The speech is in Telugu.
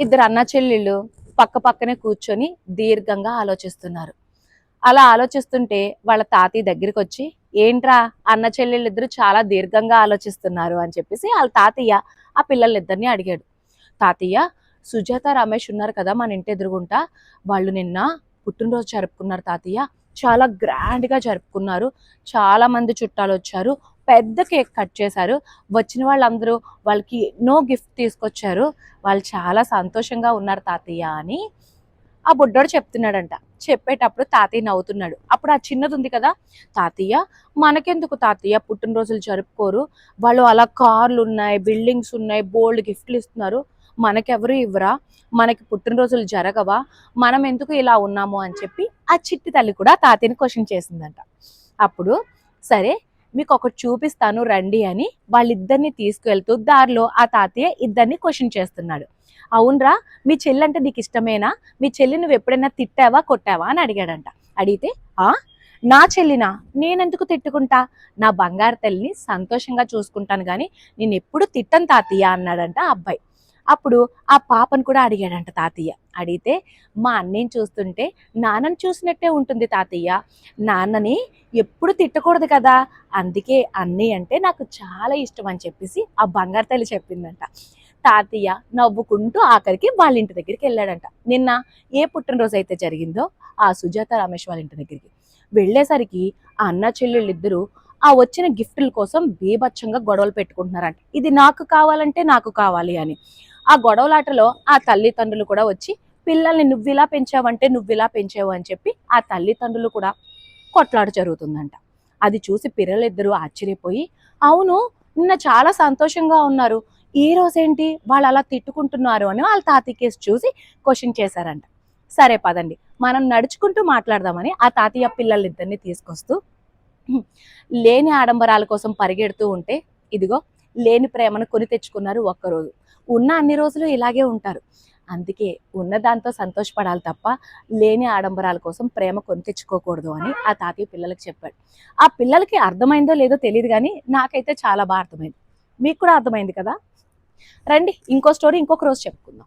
ఇద్దరు అన్న చెల్లెళ్ళు పక్క పక్కనే కూర్చొని దీర్ఘంగా ఆలోచిస్తున్నారు. అలా ఆలోచిస్తుంటే వాళ్ళ తాతయ్య దగ్గరికి వచ్చి ఏంట్రా అన్న చెల్లెళ్ళిద్దరు చాలా దీర్ఘంగా ఆలోచిస్తున్నారు అని చెప్పేసి వాళ్ళ తాతయ్య ఆ పిల్లలిద్దరిని అడిగాడు. తాతయ్య సుజాత రమేష్ ఉన్నారు కదా మన ఇంటి ఎదురుగుంటా. వాళ్ళు నిన్న పుట్టినరోజు జరుపుకున్నారు తాతయ్య. చాలా గ్రాండ్గా జరుపుకున్నారు. చాలా మంది చుట్టాలు వచ్చారు పెద్ద కేక్ కట్ చేశారు. వచ్చిన వాళ్ళందరూ వాళ్ళకి నో గిఫ్ట్ తీసుకొచ్చారు. వాళ్ళు చాలా సంతోషంగా ఉన్నారు తాతయ్య అని. ఆ బుడ్డోడు చెప్తున్నాడంట. చెప్పేటప్పుడు తాతయ్య నవ్వుతున్నాడు. అప్పుడు ఆ చిన్నది ఉంది కదా తాతయ్య మనకెందుకు తాతయ్య పుట్టినరోజులు జరుపుకోరు? వాళ్ళు అలా కార్లు ఉన్నాయి బిల్డింగ్స్ ఉన్నాయి బోల్డ్ గిఫ్ట్లు ఇస్తున్నారు. మనకెవరు ఇవ్వరా? మనకి పుట్టినరోజులు జరగవా? మనం ఎందుకు ఇలా ఉన్నాము? అని చెప్పి ఆ చిట్టి తల్లి కూడా తాతయ్యని క్వశ్చన్ చేసిందంట. అప్పుడు సరే మీకు ఒకటి చూపిస్తాను రండి అని వాళ్ళిద్దరిని తీసుకువెళ్తూ దారిలో ఆ తాతయ్య ఇద్దరిని క్వశ్చన్ చేస్తున్నాడు. అవునరా మీ చెల్లి అంటే నీకు ఇష్టమేనా మీ చెల్లి నువ్వు ఎప్పుడైనా తిట్టావా కొట్టావా అని అడిగాడంట. అడిగితే ఆ నా చెల్లినా? నేనెందుకు తిట్టుకుంటా? నా బంగారు తల్లిని సంతోషంగా చూసుకుంటాను కానీ నేను ఎప్పుడు తిట్టను తాతయ్య అన్నాడంట అబ్బాయి. అప్పుడు ఆ పాపను కూడా అడిగాడంట తాతయ్య. అడిగితే మా అన్నని చూస్తుంటే నాన్నని చూసినట్టే ఉంటుంది తాతయ్య. నాన్నని ఎప్పుడు తిట్టకూడదు కదా. అందుకే అన్నయ్య అంటే నాకు చాలా ఇష్టం అని చెప్పేసి ఆ బంగారు తల్లి చెప్పిందంట. తాతయ్య నవ్వుకుంటూ ఆఖరికి వాళ్ళ ఇంటి దగ్గరికి వెళ్ళాడంట. నిన్న ఏ పుట్టినరోజు అయితే జరిగిందో ఆ సుజాత రమేష్ వాళ్ళ ఇంటి దగ్గరికి. వెళ్ళేసరికి ఆ అన్న చెల్లెళ్ళిద్దరూ ఆ వచ్చిన గిఫ్టుల కోసం బీభత్సంగా గొడవలు పెట్టుకుంటున్నారంట. ఇది నాకు కావాలంటే నాకు కావాలి అని. ఆ గొడవలాటలో ఆ తల్లిదండ్రులు కూడా వచ్చి పిల్లల్ని నువ్వు ఇలా పెంచావంటే నువ్వు ఇలా పెంచావు అని చెప్పి ఆ తల్లిదండ్రులు కూడా కొట్లాట జరుగుతుందంట. అది చూసి పిల్లలిద్దరూ ఆశ్చర్యపోయి అవును నిన్న చాలా సంతోషంగా ఉన్నారు. ఈ రోజేంటి వాళ్ళు అలా తిట్టుకుంటున్నారు అని వాళ్ళ తాతయ్య కేసు చూసి క్వశ్చన్ చేశారంట. సరే పదండి. మనం నడుచుకుంటూ మాట్లాడదామని ఆ తాతయ్య పిల్లలిద్దరిని తీసుకొస్తూ లేని ఆడంబరాల కోసం పరిగెడుతూ ఉంటే ఇదిగో లేని ప్రేమను కొని తెచ్చుకున్నారు ఒక్కరోజు. ఉన్న అన్ని రోజులు ఇలాగే ఉంటారు. అందుకే ఉన్న దాంతో సంతోషపడాలి తప్ప లేని ఆడంబరాల కోసం ప్రేమ కొని తెచ్చుకోకూడదు అని ఆ తాతయ్య పిల్లలకు చెప్పాడు. ఆ పిల్లలకి అర్థమైందో లేదో తెలియదు కానీ నాకైతే చాలా బాగా అర్థమైంది. మీకు కూడా అర్థమైంది కదా? రండి ఇంకో స్టోరీ ఇంకొక రోజు చెప్పుకుందాం.